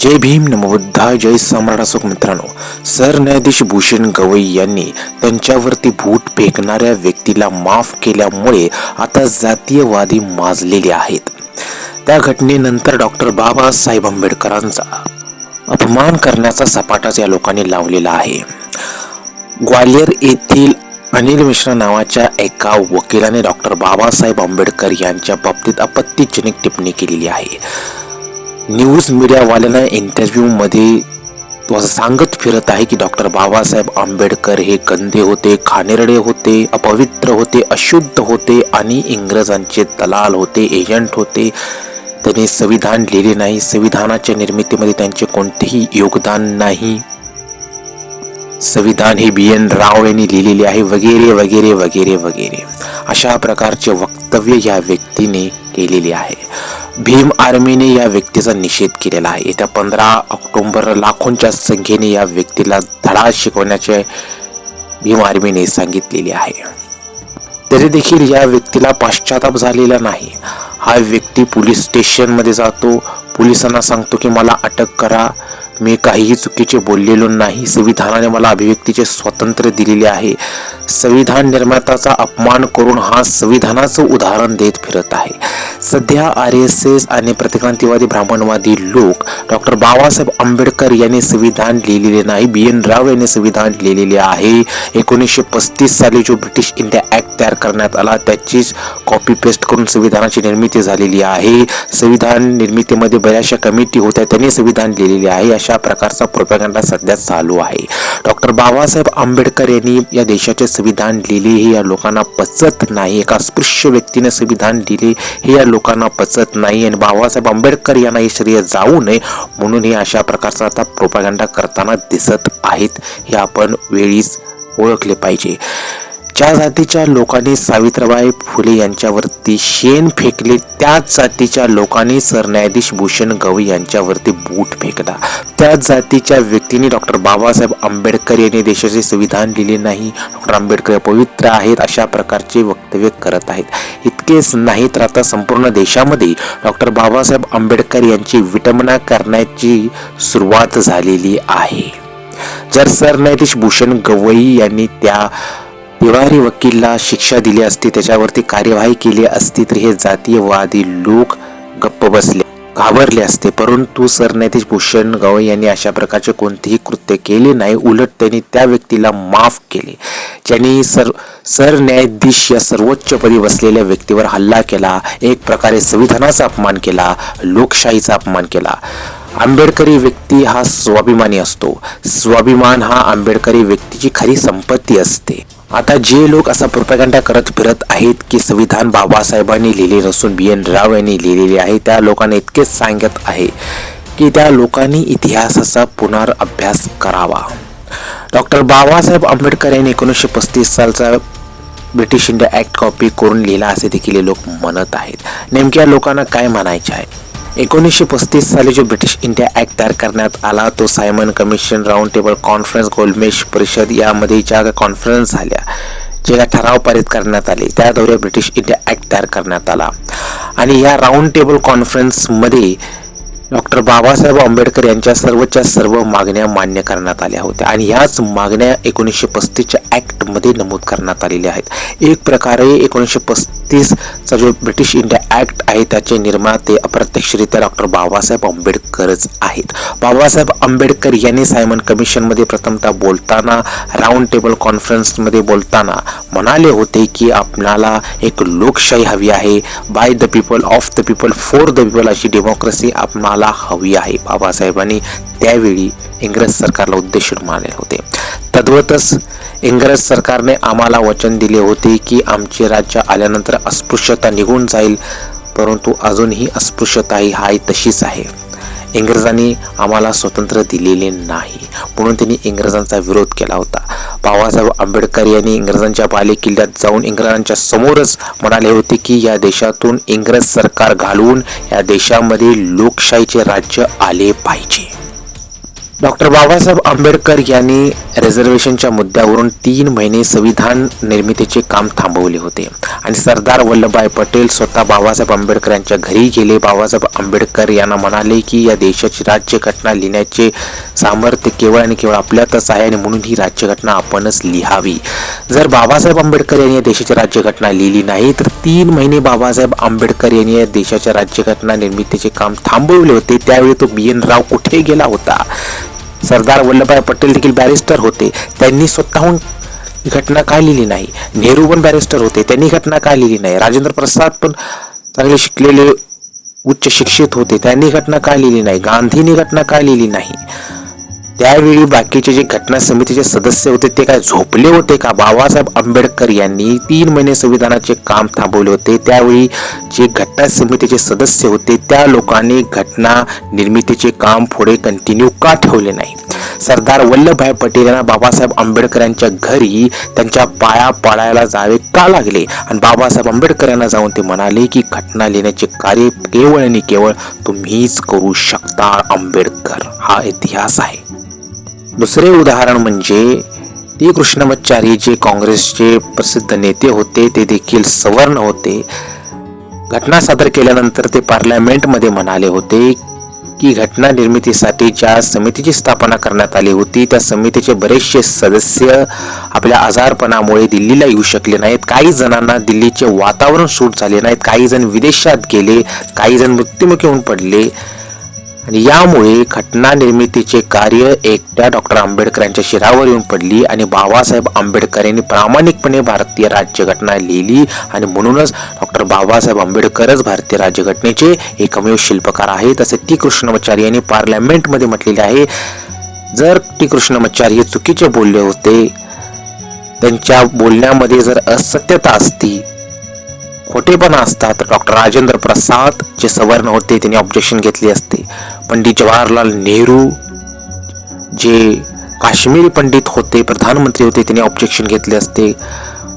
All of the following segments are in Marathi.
जय भीम नमोबुद्धा जय सम्राट असोक मित्रांनो. सरन्यायाधीश भूषण गवई यांनी त्यांच्यावरती भूत फेकणाऱ्या व्यक्तीला माफ केल्यामुळे आता जातीयवादी माजलेले आहेत. त्या घटनेनंतर डॉक्टर बाबासाहेब आंबेडकरांचा अपमान करण्याचा सपाटाच या लोकांनी लावलेला आहे. ग्वालियर येथील अनिल मिश्रा नावाच्या एका वकिलाने डॉक्टर बाबासाहेब आंबेडकर यांच्या बाबतीत आपत्तीजनक टिप्पणी केलेली आहे. न्यूज मीडियावाल्यांना इंटरव्ह्यूमध्ये तो असं सांगत फिरत आहे की डॉक्टर बाबासाहेब आंबेडकर हे गंदे होते खानेरडे होते अपवित्र होते अशुद्ध होते आणि इंग्रजांचे दलाल होते एजंट होते. त्यांनी संविधान लिहिले नाही. संविधानाच्या निर्मितीमध्ये त्यांचे कोणतेही योगदान नाही. संविधान हे बी एन राव यांनी लिहिलेले आहे. वगैरे वगैरे वगैरे वगैरे. अशा प्रकारचे वक्तव्य या व्यक्तीने केलेले आहे. भीम आर्मीने या व्यक्तीचा निषेध केलेला आहे. येत्या पंधरा ऑक्टोंबर लाखोंच्या संख्येने या व्यक्तीला धडा शिकवण्याचे भीम आर्मीने सांगितलेले आहे. तरी देखील या व्यक्तीला पाश्चाताप झालेला नाही. हा व्यक्ती पोलीस स्टेशनमध्ये जातो. पोलिसांना सांगतो की मला अटक करा. मी काहीही चुकीचे बोललेलो नाही. संविधानाने मला अभिव्यक्तीचे स्वातंत्र्य दिलेले आहे. संविधान निर्मात्याचा अपमान करून हा संविधानाचं उदाहरण देत फिरत आहे. सध्या आर एस एस आणि प्रतिक्रांतीवादी ब्राह्मणवादी लोक डॉक्टर बाबासाहेब आंबेडकर यांनी संविधान लिहिलेले नाही बी एन राव यांनी संविधान लिहिलेले आहे. एकोणीसशे पस्तीस साली जो ब्रिटिश इंडिया ॲक्ट तयार करण्यात आला त्याचीच कॉपी पेस्ट करून संविधानाची निर्मिती झालेली आहे. संविधान निर्मितीमध्ये बऱ्याचशा कमिटी होत्या त्यांनी संविधान लिहिलेले आहे. अशा प्रकारचा प्रोपॅगंडा सध्या चालू आहे. डॉक्टर बाबासाहेब आंबेडकर यांनी या देशाचे संविधान लिहिले हे या लोकांना पचत नाही. एका अस्पृश्य व्यक्तीने संविधान लिहिले हे या लोकांना पचत नाही आणि बाबासाहेब आंबेडकर यांना हे श्रेय जाऊ नये म्हणून हे अशा प्रकारचा आता प्रोपागंडा करताना दिसत आहेत. हे आपण वेळीच ओळखले पाहिजे. ज्या जातीच्या लोकांनी सावित्रीबाई फुले यांच्यावरती शेण फेकले. त्याच जातीच्या लोकांनी सरन्यायाधीश भूषण गवई यांच्यावरती बूट फेकला. त्याच जातीच्या व्यक्तींनी डॉक्टर बाबासाहेब आंबेडकर यांनी देशाचे संविधान लिहिले नाही. डॉक्टर आंबेडकर पवित्र आहेत अशा प्रकारचे वक्तव्य करत आहेत. इतकेच नाही तर आता संपूर्ण देशामध्ये डॉक्टर बाबासाहेब आंबेडकर यांची विटंबना करण्याची सुरुवात झालेली आहे. जर सरन्यायाधीश भूषण गवई यांनी त्या व्यवहारी वकीलला शिक्षा दिली असती त्याच्यावरती कार्यवाही केली असती तर हे जातीयवादी लोक गप्प बसले घाबरले असते. परंतु सरन्यायाधीश भूषण गवई यांनी अशा प्रकारचे कोणतेही कृत्य केले नाही. उलट त्यांनी त्या व्यक्तीला माफ केले. ज्यांनी सर सरन्यायाधीश या सर्वोच्चपदी बसलेल्या व्यक्तीवर हल्ला केला एक प्रकारे संविधानाचा अपमान केला लोकशाहीचा अपमान केला. आंबेडकरी व्यक्ती हा स्वाभिमानी असतो. स्वाभिमान हा आंबेडकरी व्यक्तीची खरी संपत्ती असते. आता जे लोक असा प्रोपॅगंडा करत फिरत आहेत की संविधान बाबासाहेबांनी लिहिले नसून बी एन राव यांनी लिहिलेले आहे त्या लोकांना इतकेच सांगत आहे की त्या लोकांनी इतिहासाचा पुनर्अभ्यास करावा. डॉक्टर बाबासाहेब आंबेडकर यांनी एकोणीसशे पस्तीस सालचा ब्रिटिश इंडिया ॲक्ट कॉपी करून लिहिला असे देखील हे लोक म्हणत आहेत. नेमक्या लोकांना काय म्हणायचे आहे? एकोणीसशे पस्तीस साली जो ब्रिटिश इंडिया ॲक्ट तयार करण्यात आला तो Simon commission round table conference गोलमेश परिषद यामध्ये ज्या कॉन्फरन्स झाल्या जे ठराव पारित करण्यात आले त्याद्वारे ब्रिटिश इंडिया ॲक्ट तयार करण्यात आला. आणि या राऊंड टेबल कॉन्फरन्समध्ये डॉक्टर बाबासाहेब आंबेडकर यांच्या सर्वच्या सर्व मागण्या मान्य करण्यात आल्या होत्या आणि ह्याच मागण्या एकोणीसशे पस्तीसच्या ॲक्टमध्ये नमूद करण्यात आलेल्या आहेत. एक प्रकारे एकोणीसशे पस्तीसचा जो ब्रिटिश इंडिया ॲक्ट आहे त्याचे निर्माते अप्रत्यक्षरित्या डॉक्टर बाबासाहेब आंबेडकरच आहेत. बाबासाहेब आंबेडकर यांनी सायमन कमिशनमध्ये प्रथमतः बोलताना राऊंड टेबल कॉन्फरन्समध्ये बोलताना म्हणाले होते की आपणाला एक लोकशाही हवी आहे. By the people of the people for the people अशी डेमोक्रेसी आपणाला मला हवी आहे. बाबासाहेबांनी त्यावेळी इंग्रज सरकारला उद्देशून मानले होते. तद्वतच इंग्रज सरकारने आम्हाला वचन दिले होते की आमचे राज्य आल्यानंतर अस्पृश्यता निघून जाईल परंतु अजूनही अस्पृश्यता ही हाय तशीच आहे. इंग्रजांनी आम्हाला स्वतंत्र दिलेले नाही. म्हणून त्यांनी इंग्रजांचा विरोध केला होता. बाबासाहेब आंबेडकर यांनी इंग्रजांच्या बालेकिल्ल्यात जाऊन इंग्रजांच्या समोरच म्हणाले होते की या देशातून इंग्रज सरकार घालवून या देशामध्ये लोकशाहीचे राज्य आले पाहिजे. डॉक्टर बाबासाहेब आंबेडकर यांनी रिझर्वेशनच्या मुद्द्यावरून तीन महिने संविधान निर्मितीचे काम थांबवले होते. आणि सरदार वल्लभभाई पटेल स्वतः बाबासाहेब आंबेडकर यांच्या घरी गेले. बाबासाहेब आंबेडकर यांना म्हणाले की या देशाची राज्यघटना लिहिण्याचे सामर्थ्य केवळ आणि केवळ आपल्यातच आहे आणि म्हणून ही राज्यघटना आपणच लिहावी. जर बाबासाहेब आंबेडकर यांनी या देशाची राज्यघटना लिहिली नाही तर तीन महिने बाबासाहेब आंबेडकर यांनी या देशाच्या राज्यघटना निर्मितीचे काम थांबवले होते. त्यावेळी तो बी एन राव कुठे गेला होता? सरदार वल्लभभाई पटेल देखील बॅरिस्टर होते. त्यांनी स्वतःहून घटना का लिहिली नाही? नेहरू पण बॅरिस्टर होते त्यांनी घटना काय लिहिली नाही? राजेंद्र प्रसाद पण चांगले शिकलेले उच्च शिक्षित होते त्यांनी घटना काढलेली लिहिली नाही? गांधींनी घटना काय लिहिली नाही? त्यावेळी बाकीचे जे घटना समितीचे सदस्य होते ते काय झोपले होते का? बाबासाहेब आंबेडकर यांनी तीन महिने संविधानाचे काम थांबवले होते. त्यावेळी जे घटना समितीचे सदस्य होते त्या लोकांनी घटना निर्मितीचे काम पुढे कंटिन्यू का ठेवले नाही? सरदार वल्लभभाई पटेल यांना बाबासाहेब आंबेडकर यांच्या घरी त्यांच्या पाया पाळायला जावे का लागले? आणि बाबासाहेब आंबेडकर यांना जाऊन ते म्हणाले की घटना लिहिण्याचे कार्य केवळ आणि केवळ तुम्हीच करू शकता आंबेडकर. हा इतिहास आहे. दुसरे उदाहरण म्हणजे ती कृष्णमचारी जे काँग्रेसचे प्रसिद्ध नेते होते ते देखील सवर्ण होते. घटना सादर केल्यानंतर ते पार्लमेंटमध्ये म्हणाले होते की घटना निर्मितीसाठी ज्या समितीची स्थापना करण्यात आली होती त्या समितीचे बरेचसे सदस्य आपल्या आजारपणामुळे दिल्लीला येऊ शकले नाहीत. काही जणांना दिल्लीचे वातावरण सूट झाले नाहीत. काही जण विदेशात गेले काही जण मृत्युमुखी होऊन पडले. आणि यामुळे घटना निर्मितीचे कार्य एकट्या डॉक्टर आंबेडकर यांच्या शिरावर येऊन पडली आणि बाबासाहेब आंबेडकर यांनी प्रामाणिकपणे भारतीय राज्यघटना लिहिली आणि म्हणूनच डॉक्टर बाबासाहेब आंबेडकरच भारतीय राज्यघटनेचे एकमेव शिल्पकार आहेत असे टी कृष्णमाचार्य यांनी पार्लमेंटमध्ये म्हटलेले आहे. जर टी कृष्णमाचार्य हे चुकीचे बोलले होते त्यांच्या बोलण्यामध्ये जर असत्यता असती खोटेपणा असता तर डॉक्टर राजेंद्र प्रसाद जे सवर्ण होते त्यांनी ऑब्जेक्शन घेतली असते. पंडित जवाहरलाल नेहरू जे काश्मीरी पंडित होते प्रधानमंत्री होते त्यांनी ऑब्जेक्शन घेतले असते.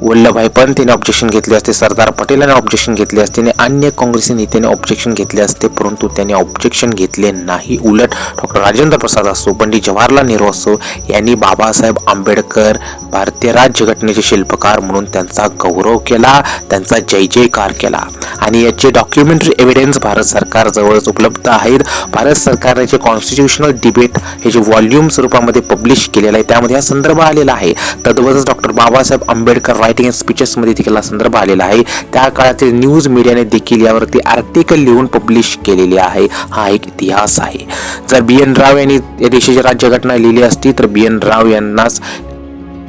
वल्लभभाई पण यांनी ऑब्जेक्शन घेतले असते. सरदार पटेल ऑब्जेक्शन घेतले असते आणि अन्य काँग्रेसी नेत्याने ऑब्जेक्शन घेतले असते परंतु त्याने ऑब्जेक्शन घेतले नाही. उलट डॉक्टर राजेंद्र प्रसाद असो पंडित जवाहरलाल नेहरू असो यांनी बाबासाहेब आंबेडकर भारतीय राज्यघटनेचे शिल्पकार म्हणून त्यांचा गौरव केला त्यांचा जय जयकार केला. आणि याचे डॉक्युमेंटरी एव्हिडन्स भारत सरकारजवळच उपलब्ध आहेत. भारत सरकारने जे कॉन्स्टिट्यूशनल डिबेट हे जे व्हॉल्यूम स्वरूपामध्ये पब्लिश केलेलं आहे त्यामध्ये हा संदर्भ आलेला आहे. तद्वतच doctor Babasaheb Ambedkar writing and स्पीचेसमध्ये देखील हा संदर्भ आलेला आहे. त्या काळातील न्यूज मीडियाने देखील यावरती आर्टिकल लिहून पब्लिश केलेले आहे. हा एक इतिहास आहे. जर बी एन राव यांनी या देशाची राज्यघटना लिहिली असती तर बी एन राव यांनाच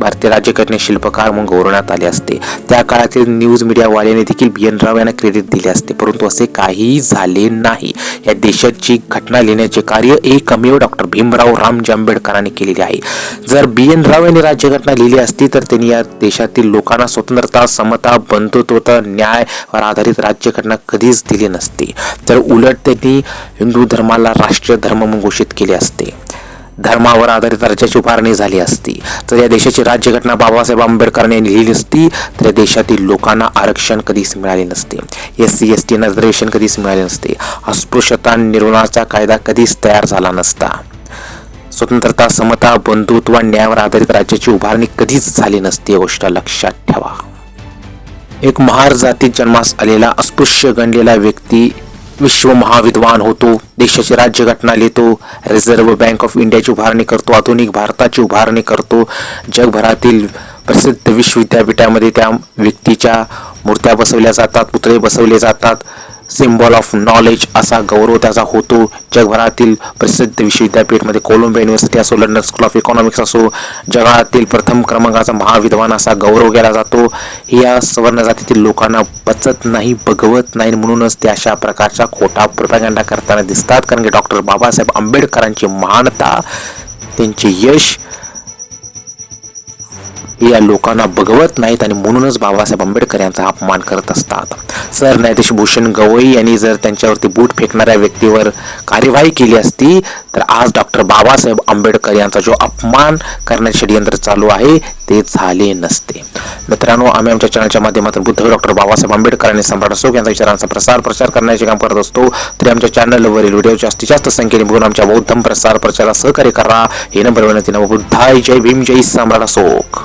भारतीय राज्यघटने शिल्पकार म्हणून गौरवण्यात आले असते. त्या काळातील न्यूज मीडियावाल्याने देखील बी एन राव यांना क्रेडिट दिले असते. परंतु असे काहीही झाले नाही. या देशाची घटना लिहिण्याचे कार्य एकमेव डॉक्टर भीमराव रामजी आंबेडकरांनी केलेले आहे. जर बी एन राव यांनी राज्यघटना लिहिली असती तर त्यांनी या देशातील लोकांना स्वतंत्रता समता बंधुत्वता न्यायावर आधारित राज्यघटना कधीच दिली नसती. तर उलट त्यांनी हिंदू धर्माला राष्ट्रीय धर्म म्हणून घोषित केले असते. धर्मावर आधारित राज्याची उभारणी झाली असती. तर या देशाची राज्यघटना बाबासाहेब आंबेडकरांनी लिहिली असती. तर या देशातील लोकांना आरक्षण कधीच मिळाले नसते. S C S T reservation कधीच मिळाले नसते. अस्पृश्यता निर्मूलनाचा कायदा कधीच तयार झाला नसता. स्वतंत्रता समता बंधुत्व न्यायावर आधारित राज्याची उभारणी कधीच झाली नसती. गोष्ट लक्षात ठेवा. एक महार जातीत जन्मास आलेला अस्पृश्य गणलेला व्यक्ती विश्व महाविद्वान होतो देशाची राज्यघटना लिहितो रिझर्व्ह बँक ऑफ इंडियाची उभारणी करतो आधुनिक भारताची उभारणी करतो. जगभरातील प्रसिद्ध विश्वविद्यापीठामध्ये त्या व्यक्तीच्या मूर्त्या बसवल्या जातात पुतळे बसवले जातात. सिम्बॉल ऑफ नॉलेज असा गौरव त्याचा होतो. जगभरातील प्रसिद्ध विश्वविद्यापीठमध्ये कोलंबिया युनिव्हर्सिटी असो लंडन स्कूल ऑफ इकॉनॉमिक्स असो जगातील प्रथम क्रमांकाचा महाविद्वान असा गौरव केला जातो. या सवर्ण जातीतील लोकांना पचत नाही बघवत नाही म्हणूनच ते अशा प्रकारचा खोटा प्रोपॅगंडा करताना दिसतात. कारण की डॉक्टर बाबासाहेब आंबेडकरांची महानता त्यांचे यश हे या लोकांना बघवत नाहीत आणि म्हणूनच बाबासाहेब आंबेडकर यांचा अपमान करत असतात. सरन्यायाधीश भूषण गवई यांनी जर त्यांच्यावरती बूट फेकणाऱ्या व्यक्तीवर कार्यवाही केली असती तर आज डॉक्टर बाबासाहेब आंबेडकर यांचा जो अपमान करण्याचे षडयंत्र चालू आहे ते झाले नसते. मित्रांनो आम्ही आमच्या चॅनलच्या माध्यमातून बुद्ध डॉक्टर बाबासाहेब आंबेडकर आणि सम्राट अशोक यांच्या विचारांचा प्रसार प्रचार करण्याचे काम करत असतो. तरी आमच्या चॅनलवरील व्हिडिओ जास्तीत जास्त संख्येने बघून आमच्या बौद्धम प्रसार प्रचाराला सहकार्य करा. हे नंबर विनंती नमो बुद्धाय. जय भीम. जय सम्राट अशोक.